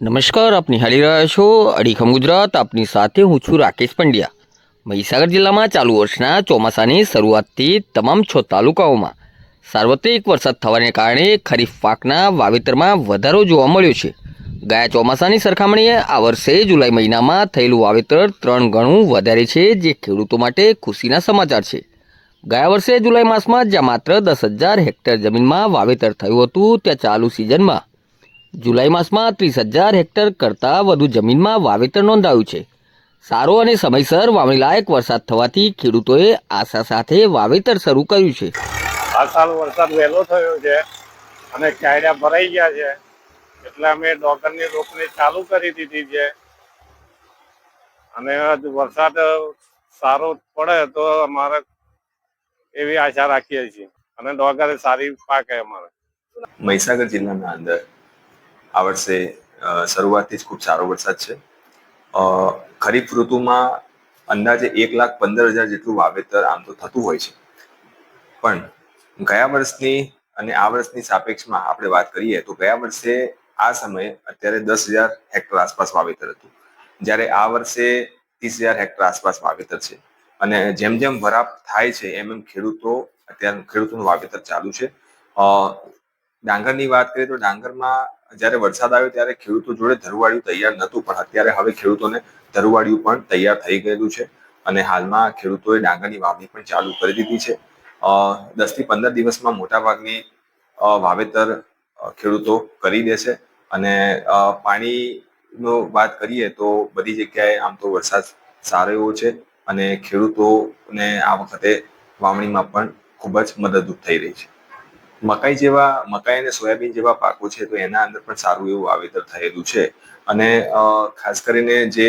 નમસ્કાર, આપ નિહાળી રહ્યા છો અડીખમ ગુજરાત. આપની સાથે હું છું રાકેશ પંડ્યા. મહીસાગર જિલ્લામાં ચાલુ વર્ષના ચોમાસાની શરૂઆતથી તમામ છ તાલુકાઓમાં સાર્વત્રિક વરસાદ થવાને કારણે ખરીફ પાકના વાવેતરમાં વધારો જોવા મળ્યો છે. ગયા ચોમાસાની સરખામણીએ આ વર્ષે જુલાઈ મહિનામાં થયેલું વાવેતર ત્રણ ગણું વધારે છે, જે ખેડૂતો માટે ખુશીના સમાચાર છે. ગયા વર્ષે જુલાઈ માસમાં જ્યાં માત્ર દસ હજાર હેક્ટર જમીનમાં વાવેતર થયું હતું, ત્યાં ચાલુ સિઝનમાં જુલાઈ માસમાં ત્રીસ હજાર હેક્ટર કરતાં વધુ જમીનમાં વાવેતર નોંધાયું છે. સારો અને સમયસર વાવણી લાયક વરસાદ થવાથી ખેડૂતોએ આશા સાથે વાવેતર શરૂ કર્યું છે. આ સાલ વરસાદ વહેલો થયો છે અને ક્યાંયડા ભરાઈ ગયા છે એટલે અમે ડોગરની રોપણી ચાલુ કરી દીધી છે. અને વરસાદ સારો પડે તો અમારે એવી આશા રાખીએ છીએ. અને ડોગર સારી પાકે અમારે. મહીસાગર જિલ્લાના અંદર આ વર્ષે શરૂઆતથી જ ખૂબ સારો વરસાદ છે. ખરીફ ઋતુમાં અંદાજે એક લાખ પંદર હજાર જેટલું વાવેતર આમ તો થતું હોય છે. પણ ગયા વર્ષની અને આ વર્ષની સાપેક્ષમાં આપણે વાત કરીએ તો ગયા વર્ષે આ સમયે અત્યારે દસ હજાર હેક્ટર આસપાસ વાવેતર હતું. જ્યારે આ વર્ષે ત્રીસ હજાર હેક્ટર આસપાસ વાવેતર છે. અને જેમ જેમ વરાપ થાય છે, એમ એમ ખેડૂતો અત્યારે ખેડૂતોનું વાવેતર ચાલુ છે. ડાંગરની વાત કરીએ તો ડાંગરમાં જ્યારે વરસાદ આવ્યો ત્યારે ખેડૂતો જોડે ધરવાડિયું તૈયાર નહોતું, પણ અત્યારે હવે ખેડૂતોને ધરવાડિયું પણ તૈયાર થઈ ગયેલું છે અને હાલમાં ખેડૂતોએ ડાંગરની વાવણી પણ ચાલુ કરી દીધી છે. દસથી પંદર દિવસમાં મોટાભાગની વાવેતર ખેડૂતો કરી દેશે અને પાણીનો વાત કરીએ તો બધી જગ્યાએ આમ તો વરસાદ સારો એવો છે અને ખેડૂતોને આ વખતે વાવણીમાં પણ ખૂબ જ મદદરૂપ થઈ રહી છે. મકાઈ જેવા, મકાઈ અને સોયાબીન જેવા પાકો છે, તો એના અંદર પણ સારું એવું વાવેતર થયેલું છે. અને ખાસ કરીને જે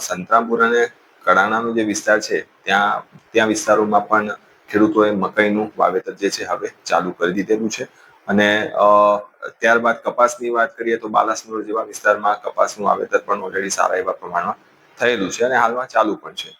સંતરામપુર અને કડાણાનો જે વિસ્તાર છે, ત્યાં ત્યાં વિસ્તારોમાં પણ ખેડૂતોએ મકાઈનું વાવેતર જે છે હવે ચાલુ કરી દીધેલું છે. અને ત્યારબાદ કપાસની વાત કરીએ તો બાલાસનોર જેવા વિસ્તારમાં કપાસનું વાવેતર પણ ઓલરેડી સારા એવા પ્રમાણમાં થયેલું છે અને હાલમાં ચાલુ પણ છે.